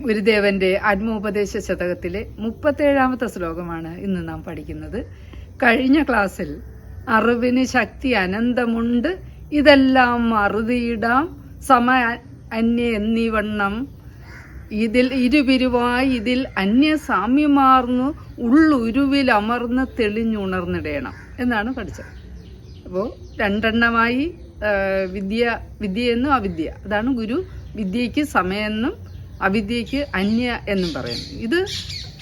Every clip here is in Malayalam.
ഗുരുദേവന്റെ ആത്മോപദേശ ശതകത്തിലെ മുപ്പത്തേഴാമത്തെ ശ്ലോകമാണ് ഇന്ന് നാം പഠിക്കുന്നത്. കഴിഞ്ഞ ക്ലാസ്സിൽ അറിവിന് ശക്തി അനന്തമുണ്ട് ഇതെല്ലാം അറുതിയിടാം. സമ അന്യ എന്നിവണ്ണം ഇതിൽ ഇരുപിരിവായി ഇതിൽ അന്യ സാമ്യമാർന്നു ഉള്ളുരുവിൽ അമർന്ന് തെളിഞ്ഞുണർന്നിടേണം എന്നാണ് പഠിച്ചത്. അപ്പോൾ രണ്ടെണ്ണമായി വിദ്യ വിദ്യയെന്നും അവിദ്യ. അതാണ് ഗുരു വിദ്യയ്ക്ക് സമയെന്നും അവിദ്യയ്ക്ക് അന്യ എന്നും പറയുന്നു. ഇത്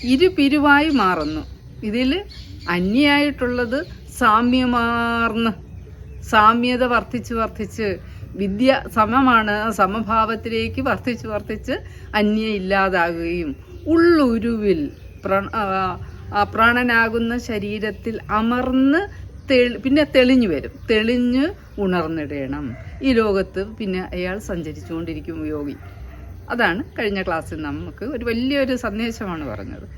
ഇരുപിരിവായി മാറുന്നു. ഇതിൽ അന്യായിട്ടുള്ളത് സാമ്യമാർന്ന് സാമ്യത വർദ്ധിച്ച് വർദ്ധിച്ച് വിദ്യ സമമാണ് സമഭാവത്തിലേക്ക് വർദ്ധിച്ച് വർദ്ധിച്ച് അന്യ ഇല്ലാതാകുകയും ഉള്ളുരുവിൽ പ്ര- പ്രാണനാകുന്ന ശരീരത്തിൽ അമർന്ന് തെളി പിന്നെ തെളിഞ്ഞു വരും. തെളിഞ്ഞ് ഉണർന്നിടണം. ഈ ലോകത്ത് പിന്നെ അയാൾ സഞ്ചരിച്ചുകൊണ്ടിരിക്കും യോഗി. അതാണ് കഴിഞ്ഞ ക്ലാസ്സിൽ നമുക്ക് ഒരു വലിയൊരു സന്ദേശമാണ് പറഞ്ഞത്.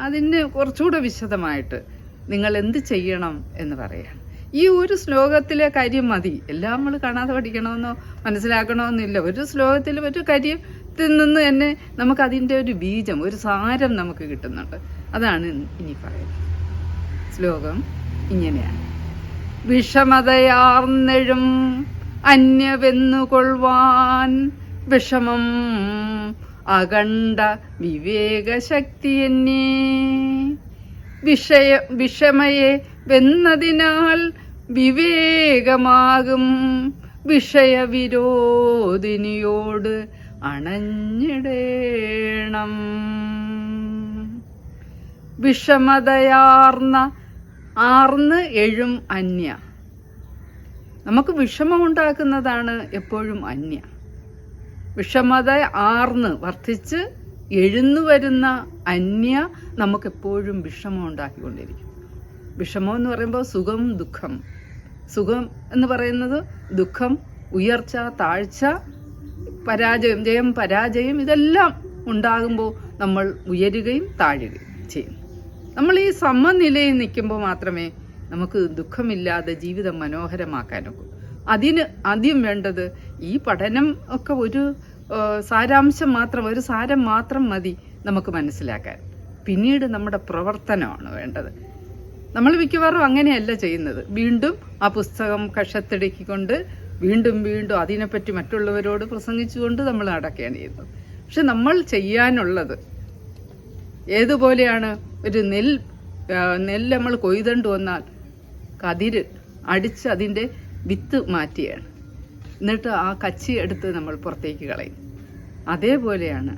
അതിന് കുറച്ചുകൂടെ വിശദമായിട്ട് നിങ്ങൾ എന്ത് ചെയ്യണം എന്ന് പറയാം. ഈ ഒരു ശ്ലോകത്തിലെ കാര്യം മതി. എല്ലാം നമ്മൾ കാണാതെ പഠിക്കണമെന്നോ മനസ്സിലാക്കണമെന്നില്ല. ഒരു ശ്ലോകത്തിൽ ഒരു കാര്യത്തിൽ നിന്ന് തന്നെ നമുക്ക് അതിന്റെ ഒരു ബീജം ഒരു സാരം നമുക്ക് കിട്ടുന്നുണ്ട്. അതാണ് ഇനി പറയുന്നത്. ശ്ലോകം ഇങ്ങനെയാണ്. വിഷമതയാർന്നെഴും അന്യവെന്നുകൊള്ളുവാൻ വിഷമം അകണ്ട വിവേകശക്തി എന്നേ. വിഷയ വിഷമയെ വെന്നതിനാൽ വിവേകമാകും വിഷയവിരോധിനിയോട് അണഞ്ഞിടേണം. വിഷമതയാർന്ന ആർന്ന് എഴും അന്യ. നമുക്ക് വിഷമമുണ്ടാക്കുന്നതാണ് എപ്പോഴും അന്യ. വിഷമത ആർന്ന് വർദ്ധിച്ച് എഴുന്നു വരുന്ന അന്യ നമുക്കെപ്പോഴും വിഷമം ഉണ്ടാക്കിക്കൊണ്ടിരിക്കും. വിഷമം എന്ന് പറയുമ്പോൾ സുഖം ദുഃഖം. സുഖം എന്ന് പറയുന്നത് ദുഃഖം ഉയർച്ച താഴ്ച പരാജയം ജയം പരാജയം ഇതെല്ലാം ഉണ്ടാകുമ്പോൾ നമ്മൾ ഉയരുകയും താഴുകയും ചെയ്യും. നമ്മൾ ഈ സമനിലയിൽ നിൽക്കുമ്പോൾ മാത്രമേ നമുക്ക് ദുഃഖമില്ലാതെ ജീവിതം മനോഹരമാക്കാനൊക്കൂ. അതിന് ആദ്യം വേണ്ടത് ഈ പഠനം ഒക്കെ ഒരു സാരാംശം മാത്രം ഒരു സാരം മാത്രം മതി നമുക്ക് മനസ്സിലാക്കാൻ. പിന്നീട് നമ്മുടെ പ്രവർത്തനമാണ് വേണ്ടത്. നമ്മൾ മിക്കവാറും അങ്ങനെയല്ല ചെയ്യുന്നത്. വീണ്ടും ആ പുസ്തകം കഷത്തിടുക്കിക്കൊണ്ട് വീണ്ടും വീണ്ടും അതിനെപ്പറ്റി മറ്റുള്ളവരോട് പ്രസംഗിച്ചുകൊണ്ട് നമ്മൾ നടക്കുകയാണ് ചെയ്യുന്നത് പക്ഷെ നമ്മൾ ചെയ്യാനുള്ളത് ഏതുപോലെയാണ്? ഒരു നെൽ നെല്ല് നമ്മൾ കൊയ്തണ്ട് വന്നാൽ കതിര് അടിച്ച് അതിന്റെ വിത്ത് മാറ്റിയാണ് എന്നിട്ട് ആ കച്ചി എടുത്ത് നമ്മൾ പുറത്തേക്ക് കളയും. അതേപോലെയാണ്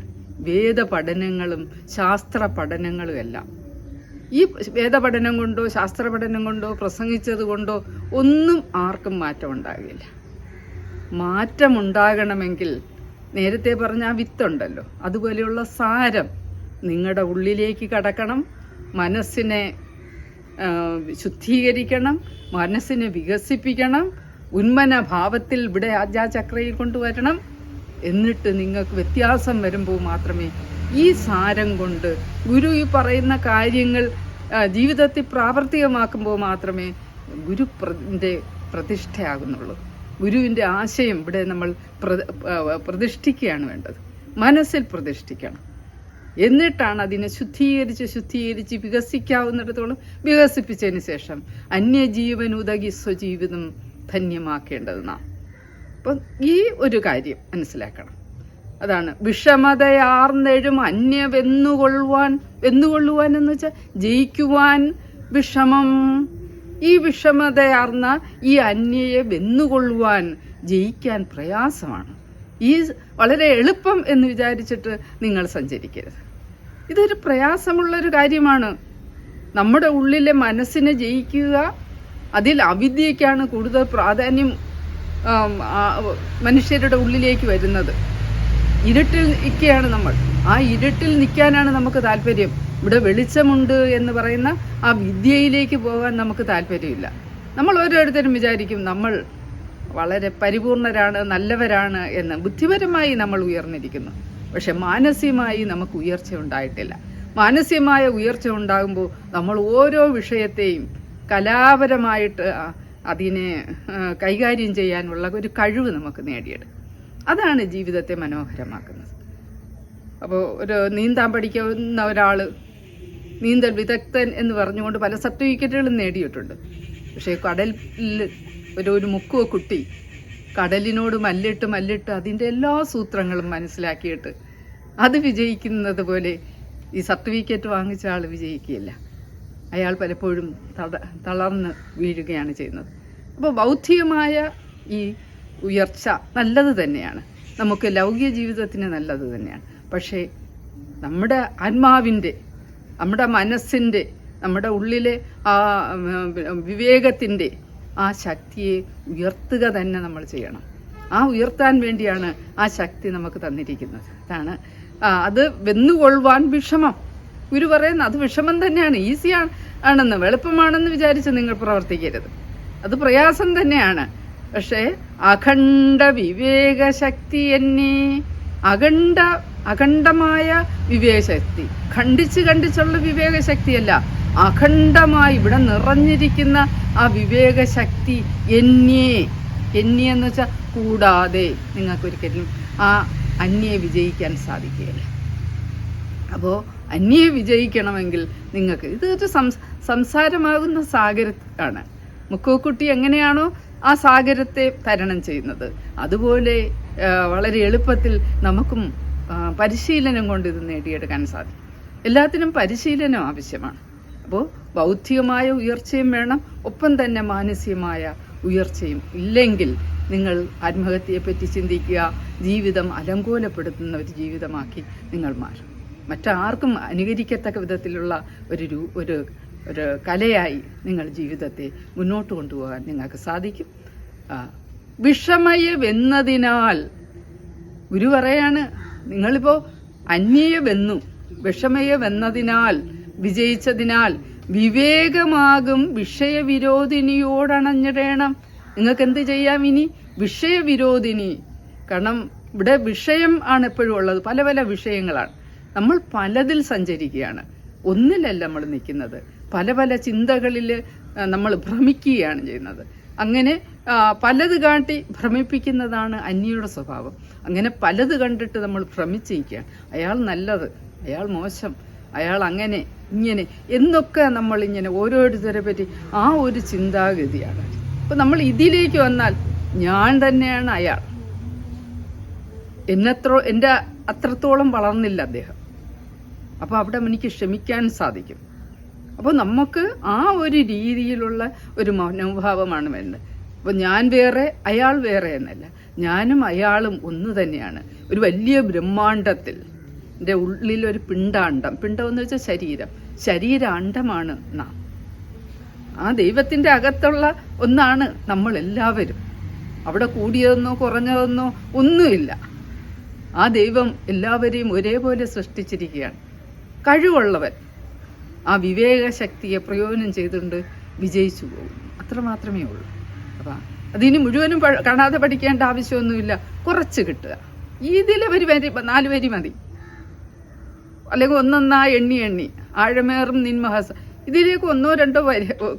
വേദ പഠനങ്ങളും ശാസ്ത്ര പഠനങ്ങളും എല്ലാം. ഈ വേദപഠനം കൊണ്ടോ ശാസ്ത്ര പഠനം കൊണ്ടോ പ്രസംഗിച്ചത് കൊണ്ടോ ഒന്നും ആർക്കും മാറ്റം ഉണ്ടാകില്ല. മാറ്റമുണ്ടാകണമെങ്കിൽ നേരത്തെ പറഞ്ഞ ആ വിത്തുണ്ടല്ലോ. അതുപോലെയുള്ള സാരം നിങ്ങളുടെ ഉള്ളിലേക്ക് കടക്കണം മനസ്സിനെ ശുദ്ധീകരിക്കണം മനസ്സിനെ വികസിപ്പിക്കണം ഉന്മന ഭാവത്തിൽ ഇവിടെ ആജ്ഞാചക്രയിൽ കൊണ്ടുവരണം. എന്നിട്ട് നിങ്ങൾക്ക് വ്യത്യാസം വരുമ്പോൾ മാത്രമേ ഈ സാരം കൊണ്ട് ഗുരു ഈ പറയുന്ന കാര്യങ്ങൾ ജീവിതത്തിൽ പ്രാവർത്തികമാക്കുമ്പോൾ മാത്രമേ ഗുരു പ്രതിഷ്ഠയാകുന്നുള്ളൂ. ഗുരുവിന്റെ ആശയം ഇവിടെ നമ്മൾ പ്ര- പ്രതിഷ്ഠിക്കുകയാണ് വേണ്ടത്. മനസ്സിൽ പ്രതിഷ്ഠിക്കണം. എന്നിട്ടാണ് അതിനെ ശുദ്ധീകരിച്ച് ശുദ്ധീകരിച്ച് വികസിക്കാവുന്നിടത്തോളം വികസിപ്പിച്ചതിന് ശേഷം അന്യജീവൻ സ്വജീവിതം ധന്യമാക്കേണ്ടത് നാം അപ്പം ഈ ഒരു കാര്യം മനസ്സിലാക്കണം. അതാണ് വിഷമതയാർന്നെഴും അന്യ വെന്നുകൊള്ളുവാൻ വെന്നുകൊള്ളുവാൻ എന്ന് വെച്ചാൽ ജയിക്കുവാൻ വിഷമം. ഈ വിഷമതയാർന്ന ഈ അന്യയെ വെന്നുകൊള്ളുവാൻ ജയിക്കാൻ പ്രയാസമാണ്. ഈ വളരെ എളുപ്പം എന്ന് വിചാരിച്ചിട്ട് നിങ്ങൾ സഞ്ചരിക്കരുത്. ഇതൊരു പ്രയാസമുള്ളൊരു കാര്യമാണ്. നമ്മുടെ ഉള്ളിലെ മനസ്സിനെ ജയിക്കുക അതിൽ അവിദ്യയ്ക്കാണ് കൂടുതൽ പ്രാധാന്യം മനുഷ്യരുടെ ഉള്ളിലേക്ക് വരുന്നത്. ഇരുട്ടിൽ നിൽക്കുകയാണ് നമ്മൾ. ആ ഇരുട്ടിൽ നിൽക്കാനാണ് നമുക്ക് താല്പര്യം. ഇവിടെ വെളിച്ചമുണ്ട് എന്ന് പറയുന്ന ആ വിദ്യയിലേക്ക് പോകാൻ നമുക്ക് താല്പര്യമില്ല. നമ്മൾ ഓരോരുത്തരും വിചാരിക്കും നമ്മൾ വളരെ പരിപൂർണരാണ് നല്ലവരാണ് എന്ന്. ബുദ്ധിപരമായി നമ്മൾ ഉയർന്നിരിക്കുന്നു. പക്ഷെ മാനസികമായി നമുക്ക് ഉയർച്ച ഉണ്ടായിട്ടില്ല. മാനസികമായ ഉയർച്ച ഉണ്ടാകുമ്പോൾ നമ്മൾ ഓരോ വിഷയത്തെയും കലാപരമായിട്ട് അതിനെ കൈകാര്യം ചെയ്യാനുള്ള ഒരു കഴിവ് നമുക്ക് നേടിയെടുക്കും അതാണ് ജീവിതത്തെ മനോഹരമാക്കുന്നത്. അപ്പോൾ ഒരു നീന്താൻ പഠിക്കുന്ന ഒരാൾ നീന്തൽ വിദഗ്ധൻ എന്ന് പറഞ്ഞുകൊണ്ട് പല സർട്ടിഫിക്കറ്റുകളും നേടിയിട്ടുണ്ട്. പക്ഷേ കടലിൽ ഒരു ഒരു മുക്കുവ കുട്ടി കടലിനോട് മല്ലിട്ട് മല്ലിട്ട് അതിന്റെ എല്ലാ സൂത്രങ്ങളും മനസ്സിലാക്കിയിട്ട് അത് വിജയിക്കുന്നത് പോലെ ഈ സർട്ടിഫിക്കറ്റ് വാങ്ങിച്ച ആൾ വിജയിക്കുകയില്ല. അയാൾ പലപ്പോഴും തട തളർന്ന് വീഴുകയാണ് ചെയ്യുന്നത്. അപ്പോൾ ബൗദ്ധികമായ ഈ ഉയർച്ച നല്ലത് തന്നെയാണ്. നമുക്ക് ലൗകിക ജീവിതത്തിന് നല്ലത് തന്നെയാണ്. പക്ഷേ നമ്മുടെ ആത്മാവിന്റെ നമ്മുടെ മനസ്സിന്റെ നമ്മുടെ ഉള്ളിലെ ആ വിവേകത്തിന്റെ ആ ശക്തിയെ ഉയർത്തുക തന്നെ നമ്മൾ ചെയ്യണം. ആ ഉയർത്താൻ വേണ്ടിയാണ് ആ ശക്തി നമുക്ക് തന്നിരിക്കുന്നത്. അതാണ് അത് വെന്നുകൊള്ളുവാൻ വിഷമം. ഗുരു പറയുന്നത് അത് വിഷമം തന്നെയാണ് ഈസിയാണ് ആണെന്ന് എളുപ്പമാണെന്ന് വിചാരിച്ച് നിങ്ങൾ പ്രവർത്തിക്കരുത്. അത് പ്രയാസം തന്നെയാണ്. പക്ഷേ അഖണ്ഡ വിവേകശക്തി എന്നെ അഖണ്ഡ അഖണ്ഡമായ വിവേകശക്തി ഖണ്ഡിച്ച് ഖണ്ഡിച്ചുള്ള വിവേകശക്തിയല്ല അഖണ്ഡമായി ഇവിടെ നിറഞ്ഞിരിക്കുന്ന ആ വിവേകശക്തി എന്നെ എന്നെ എന്ന് വെച്ചാൽ കൂടാതെ നിങ്ങൾക്കൊരിക്കലും ആ അന്യെ വിജയിക്കാൻ സാധിക്കുകയില്ല. അപ്പോൾ അന്യെ വിജയിക്കണമെങ്കിൽ നിങ്ങൾക്ക്. ഇത് ഒരു സംസ് സംസാരമാകുന്ന സാഗരമാണ് മുക്കോക്കുട്ടി എങ്ങനെയാണോ ആ സാഗരത്തെ തരണം ചെയ്യുന്നത്. അതുപോലെ വളരെ എളുപ്പത്തിൽ നമുക്കും പരിശീലനം കൊണ്ട് ഇത് നേടിയെടുക്കാൻ സാധിക്കും. എല്ലാത്തിനും പരിശീലനം ആവശ്യമാണ്. അപ്പോൾ ബൗദ്ധികമായ ഉയർച്ചയും വേണം. ഒപ്പം തന്നെ മാനസികമായ ഉയർച്ചയും ഇല്ലെങ്കിൽ നിങ്ങൾ ആത്മഹത്യയെപ്പറ്റി ചിന്തിക്കുക ജീവിതം അലങ്കോലപ്പെടുത്തുന്ന ഒരു ജീവിതമാക്കി നിങ്ങൾ മാറും. മറ്റാർക്കും അനുകരിക്കത്തക്ക വിധത്തിലുള്ള ഒരു രൂ ഒരു ഒരു കലയായി നിങ്ങൾ ജീവിതത്തെ മുന്നോട്ട് കൊണ്ടുപോകാൻ നിങ്ങൾക്ക് സാധിക്കും. വിഷമയവെന്നതിനാൽ ഗുരു പറയാണ് നിങ്ങളിപ്പോ അന്യയവെന്നു വിഷമയവെന്നതിനാൽ വിജയിച്ചതിനാൽ വിവേകമാകും വിഷയവിരോധിനിയോടണഞ്ഞിടേണം. നിങ്ങൾക്ക് എന്ത് ചെയ്യാം ഇനി? വിഷയവിരോധിനി. കാരണം ഇവിടെ വിഷയം ആണ് എപ്പോഴും ഉള്ളത്. പല പല വിഷയങ്ങളാണ്. നമ്മൾ പലതിൽ സഞ്ചരിക്കുകയാണ്. ഒന്നിലല്ല നമ്മൾ നിൽക്കുന്നത്. പല പല ചിന്തകളിൽ നമ്മൾ ഭ്രമിക്കുകയാണ് ചെയ്യുന്നത്. അങ്ങനെ പലത് കാട്ടി ഭ്രമിപ്പിക്കുന്നതാണ് അന്യയുടെ സ്വഭാവം. അങ്ങനെ പലത് കണ്ടിട്ട് നമ്മൾ ഭ്രമിച്ചിരിക്കുകയാണ്. അയാൾ നല്ലത് അയാൾ മോശം അയാൾ അങ്ങനെ ഇങ്ങനെ എന്നൊക്കെ നമ്മൾ ഇങ്ങനെ ഓരോരുത്തരെ പറ്റി ആ ഒരു ചിന്താഗതിയാണ്. അപ്പം നമ്മൾ ഇതിലേക്ക് വന്നാൽ ഞാൻ തന്നെയാണ് അയാൾ. എന്നെത്രോ എന്റെ അത്രത്തോളം വളർന്നില്ല അദ്ദേഹം. അപ്പോൾ അവിടെ എനിക്ക് ക്ഷമിക്കാൻ സാധിക്കും. അപ്പോൾ നമുക്ക് ആ ഒരു രീതിയിലുള്ള ഒരു മനോഭാവമാണ് വരുന്നത്. അപ്പോൾ ഞാൻ വേറെ അയാൾ വേറെ എന്നല്ല. ഞാനും അയാളും ഒന്ന് തന്നെയാണ്. ഒരു വലിയ ബ്രഹ്മാണ്ടത്തിൽ എന്റെ ഉള്ളിലൊരു പിണ്ടാണ്ടം പിണ്ടം എന്ന് വെച്ചാൽ ശരീരം. ശരീരാണ്ടമാണ് നാം. ആ ദൈവത്തിന്റെ അകത്തുള്ള ഒന്നാണ് നമ്മൾ എല്ലാവരും. അവിടെ കൂടിയതെന്നോ കുറഞ്ഞതെന്നോ ഒന്നുമില്ല. ആ ദൈവം എല്ലാവരെയും ഒരേപോലെ സൃഷ്ടിച്ചിരിക്കുകയാണ്. കഴിവുള്ളവൻ ആ വിവേകശക്തിയെ പ്രയോജനം ചെയ്തുകൊണ്ട് വിജയിച്ചു പോകും അത്ര മാത്രമേ ഉള്ളൂ. അപ്പം അതിന് മുഴുവനും കാണാതെ പഠിക്കേണ്ട ആവശ്യമൊന്നുമില്ല. കുറച്ച് കിട്ടുക. ഇതിലെ ഒരു വരി നാല് വരി മതി. അല്ലെങ്കിൽ ഒന്നൊന്നാ എണ്ണി എണ്ണി. ആഴമേറും നിന്മഹസ ഇതിലേക്ക് ഒന്നോ രണ്ടോ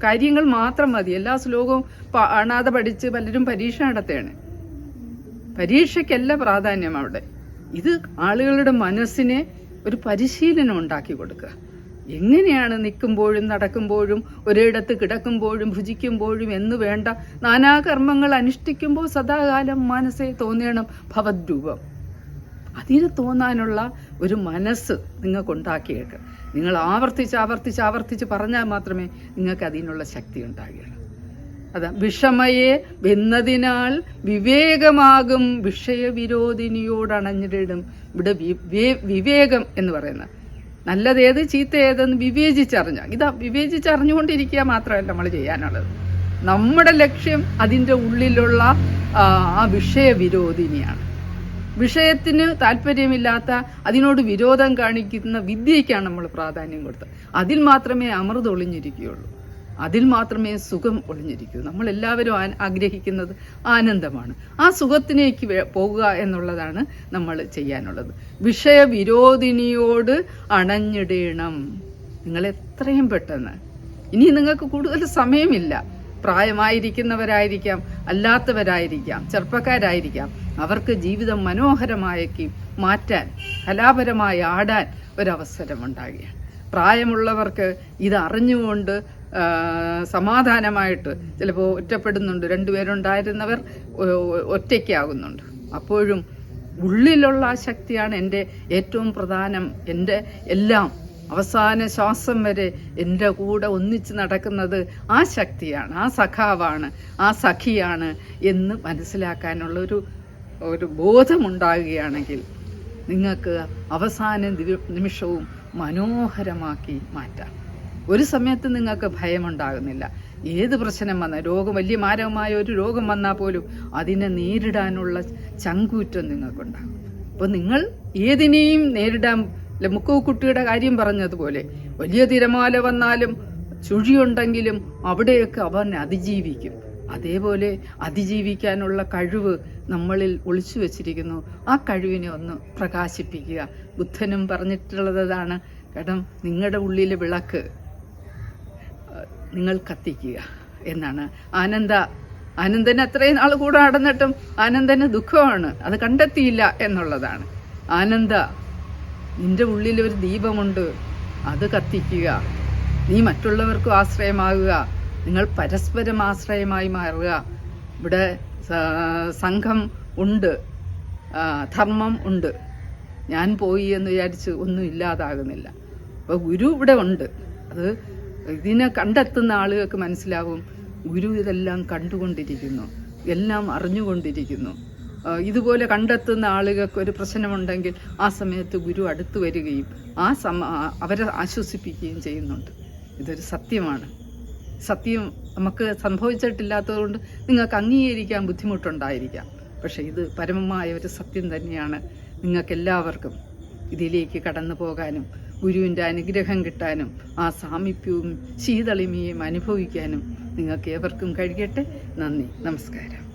കാര്യങ്ങൾ മാത്രം മതി. എല്ലാ ശ്ലോകവും കാണാതെ പഠിച്ച് പലരും പരീക്ഷ നടത്തുകയാണ്. പരീക്ഷയ്ക്കല്ല പ്രാധാന്യം അവിടെ. ഇത് ആളുകളുടെ മനസ്സിനെ ഒരു പരിശീലനം ഉണ്ടാക്കി കൊടുക്കുക. എങ്ങനെയാണ് നിൽക്കുമ്പോഴും നടക്കുമ്പോഴും ഒരിടത്ത് കിടക്കുമ്പോഴും ഭുജിക്കുമ്പോഴും എന്ന് വേണ്ട നാനാകർമ്മങ്ങൾ അനുഷ്ഠിക്കുമ്പോൾ സദാകാലം മനസ്സെ തോന്നണം ഭവദ്രൂപം. അതിന് തോന്നാനുള്ള ഒരു മനസ്സ് നിങ്ങൾക്ക് ഉണ്ടാക്കിയേക്ക് നിങ്ങൾ ആവർത്തിച്ച് ആവർത്തിച്ച് ആവർത്തിച്ച് പറഞ്ഞാൽ മാത്രമേ നിങ്ങൾക്ക് അതിനുള്ള ശക്തി ഉണ്ടാകുകയുള്ളൂ അതാ വിഷമയെ വെന്നതിനാൽ വിവേകമാകും വിഷയവിരോധിനിയോടണഞ്ഞിടും ഇവിടെ വിവേകം എന്ന് പറയുന്നത്. നല്ലതേത് ചീത്ത ഏതെന്ന് വിവേചിച്ചറിഞ്ഞ. ഇതാ വിവേചിച്ചറിഞ്ഞുകൊണ്ടിരിക്കുക മാത്രമല്ല നമ്മൾ ചെയ്യാനുള്ളത്. നമ്മുടെ ലക്ഷ്യം അതിന്റെ ഉള്ളിലുള്ള ആ, വിഷയവിരോധിനിയാണ്. വിഷയത്തിന് താല്പര്യമില്ലാത്ത അതിനോട് വിരോധം കാണിക്കുന്ന വിദ്യയ്ക്കാണ് നമ്മൾ പ്രാധാന്യം കൊടുത്തത്. അതിൽ മാത്രമേ അമൃത് ഒളിഞ്ഞിരിക്കുകയുള്ളൂ അതിൽ മാത്രമേ സുഖം ഒളിഞ്ഞിരിക്കൂ. നമ്മൾ എല്ലാവരും ആഗ്രഹിക്കുന്നത് ആനന്ദമാണ്. ആ സുഖത്തിലേക്ക് പോകുക എന്നുള്ളതാണ് നമ്മൾ ചെയ്യാനുള്ളത്. വിഷയവിരോധിനിയോട് അണഞ്ഞിടണം. നിങ്ങൾ എത്രയും പെട്ടെന്ന്. ഇനി നിങ്ങൾക്ക് കൂടുതൽ സമയമില്ല. പ്രായമായിരിക്കുന്നവരായിരിക്കാം അല്ലാത്തവരായിരിക്കാം ചെറുപ്പക്കാരായിരിക്കാം. അവർക്ക് ജീവിതം മനോഹരമാക്കി മാറ്റാൻ കലാപരമായി ആടാൻ ഒരവസരമുണ്ടാകുകയാണ്. പ്രായമുള്ളവർക്ക് ഇത് അറിഞ്ഞുകൊണ്ട് സമാധാനമായിട്ട് ചിലപ്പോൾ ഒറ്റപ്പെടുന്നുണ്ട്. രണ്ടുപേരുണ്ടായിരുന്നവർ ഒറ്റയ്ക്കാകുന്നുണ്ട്. അപ്പോഴും ഉള്ളിലുള്ള ആ ശക്തിയാണ് എന്റെ ഏറ്റവും പ്രധാനം. എന്റെ എല്ലാം അവസാന ശ്വാസം വരെ എന്റെ കൂടെ ഒന്നിച്ച് നടക്കുന്നത് ആ ശക്തിയാണ് ആ സഖാവാണ് ആ സഖിയാണ് എന്ന് മനസ്സിലാക്കാനുള്ള ഒരു ഒരു ബോധമുണ്ടാകുകയാണെങ്കിൽ നിങ്ങൾക്ക് അവസാന നിമിഷവും മനോഹരമാക്കി മാറ്റാം. ഒരു സമയത്ത് നിങ്ങൾക്ക് ഭയമുണ്ടാകുന്നില്ല. ഏത് പ്രശ്നം വന്നാൽ രോഗം വലിയ മാരകമായ ഒരു രോഗം വന്നാൽ പോലും അതിനെ നേരിടാനുള്ള ചങ്കൂറ്റം നിങ്ങൾക്കുണ്ടാകും. അപ്പോൾ നിങ്ങൾ ഏതിനെയും നേരിടാൻ അല്ലെ കുട്ടിയുടെ കാര്യം പറഞ്ഞതുപോലെ വലിയ തിരമാല വന്നാലും ചുഴിയുണ്ടെങ്കിലും അവിടെയൊക്കെ അവൻ അതിജീവിക്കും. അതേപോലെ അതിജീവിക്കാനുള്ള കഴിവ് നമ്മളിൽ ഒളിച്ചു വച്ചിരിക്കുന്നു. ആ കഴിവിനെ ഒന്ന് പ്രകാശിപ്പിക്കുക. ബുദ്ധനും പറഞ്ഞിട്ടുള്ളതാണ് കാരണം നിങ്ങളുടെ ഉള്ളിലെ വിളക്ക്. നിങ്ങൾ കത്തിക്കുക എന്നാണ്. ആനന്ദ ആനന്ദന് അത്രയും നാൾ കൂടെ നടന്നിട്ടും ആനന്ദന് ദുഃഖമാണ്. അത് കണ്ടെത്തിയില്ല എന്നുള്ളതാണ്. ആനന്ദ നിന്റെ ഉള്ളിൽ ഒരു ദീപമുണ്ട്. അത് കത്തിക്കുക. നീ മറ്റുള്ളവർക്കും ആശ്രയമാകുക. നിങ്ങൾ പരസ്പരം ആശ്രയമായി മാറുക. ഇവിടെ സംഘം ഉണ്ട്. ധർമ്മം ഉണ്ട്. ഞാൻ പോയി എന്ന് വിചാരിച്ച് ഒന്നും ഇല്ലാതാകുന്നില്ല. അപ്പോൾ ഗുരു ഇവിടെ ഉണ്ട്. അത് ഇതിനെ കണ്ടെത്തുന്ന ആളുകൾക്ക് മനസ്സിലാവും ഗുരു ഇതെല്ലാം കണ്ടുകൊണ്ടിരിക്കുന്നു എല്ലാം അറിഞ്ഞുകൊണ്ടിരിക്കുന്നു. ഇതുപോലെ കണ്ടെത്തുന്ന ആളുകൾക്ക് ഒരു പ്രശ്നമുണ്ടെങ്കിൽ ആ സമയത്ത് ഗുരു അടുത്തു വരികയും ആ സമ അവരെ ആശ്വസിപ്പിക്കുകയും ചെയ്യുന്നുണ്ട്. ഇതൊരു സത്യമാണ്. സത്യം നമുക്ക് സംഭവിച്ചിട്ടില്ലാത്തതുകൊണ്ട് നിങ്ങൾക്ക് അംഗീകരിക്കാൻ ബുദ്ധിമുട്ടുണ്ടായിരിക്കാം. പക്ഷേ ഇത് പരമമായ ഒരു സത്യം തന്നെയാണ്. നിങ്ങൾക്കെല്ലാവർക്കും ഇതിലേക്ക് കടന്നു പോകാനും ഗുരുവിന്റെ അനുഗ്രഹം കിട്ടാനും ആ സാമീപ്യവും ശീതളിമയും അനുഭവിക്കാനും നിങ്ങൾക്ക് ഏവർക്കും കഴിയട്ടെ. നന്ദി. നമസ്കാരം.